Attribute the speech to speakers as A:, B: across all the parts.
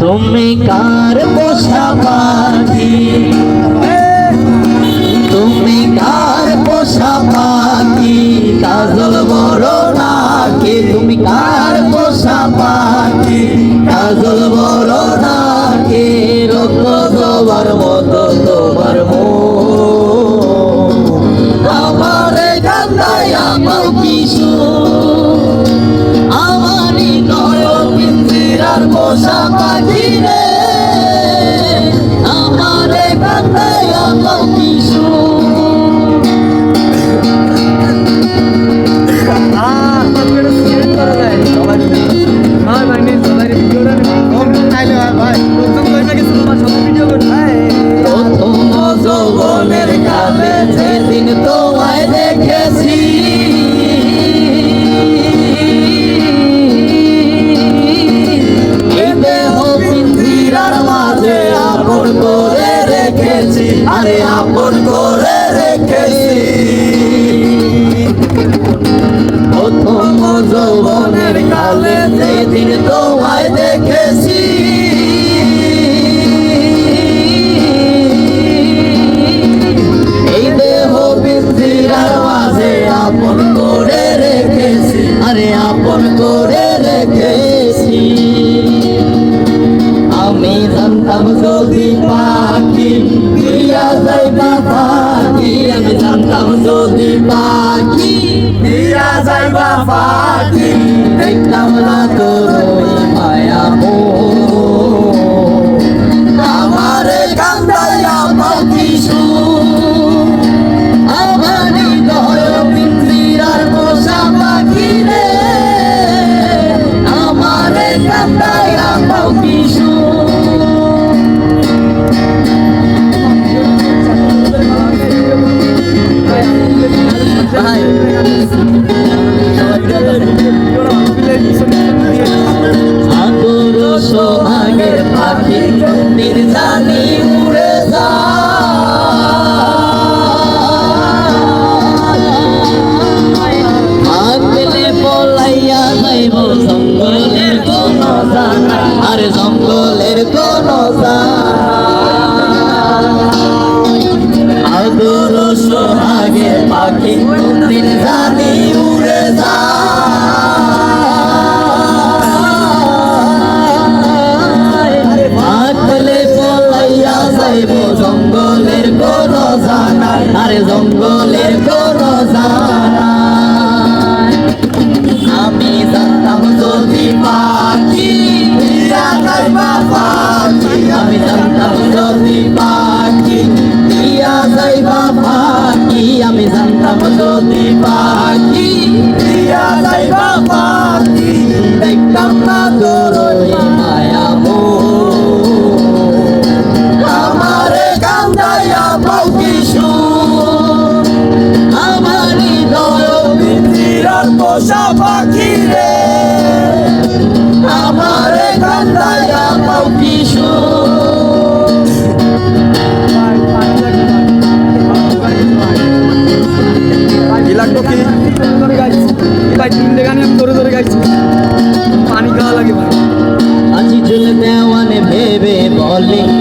A: তুমি কার পোষা পাখি? তুমি কার পোষা পাখি? কাজল বড় নাকি? তুমি কার পোষা পাখি? কাজল আরে আপন করে রেখেছি। প্রথম যৌবনের কালে যেদিন তোমায় দেখেছি। এই দেহ পিঞ্জিরার মাঝে আপন করে রেখেছি। আরে রেখেছি। আমি জানতাম যদি পাখি দিয়া যাইবা পাখি আমি জানতাম যদি পাখি? দিয়া যাইবা পাখি aking যদি পাখি, দিয়া যাইবা পাখি, দেখতাম না তোর মায়া মোহ। আমারে কান্দাইয়া সুর আমার পোষা পাখি রে আমার Ole.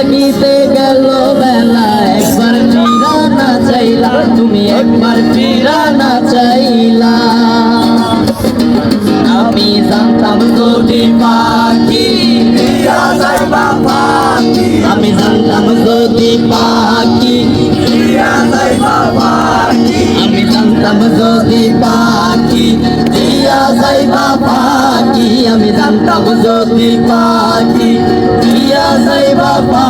A: থাকিতে গেল বেলা একবার ফিরা না চাইলা, তুমি একবার ফিরা না চাইলা। আমি জানতাম যদি পাখি আমি জানতাম যদি পাখি আমি জানতাম যদি পাখি দিয়া যাইবা পাখি। আমি জানতাম যদি পাখি দিয়া যাইবা পাখি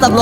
A: The blog.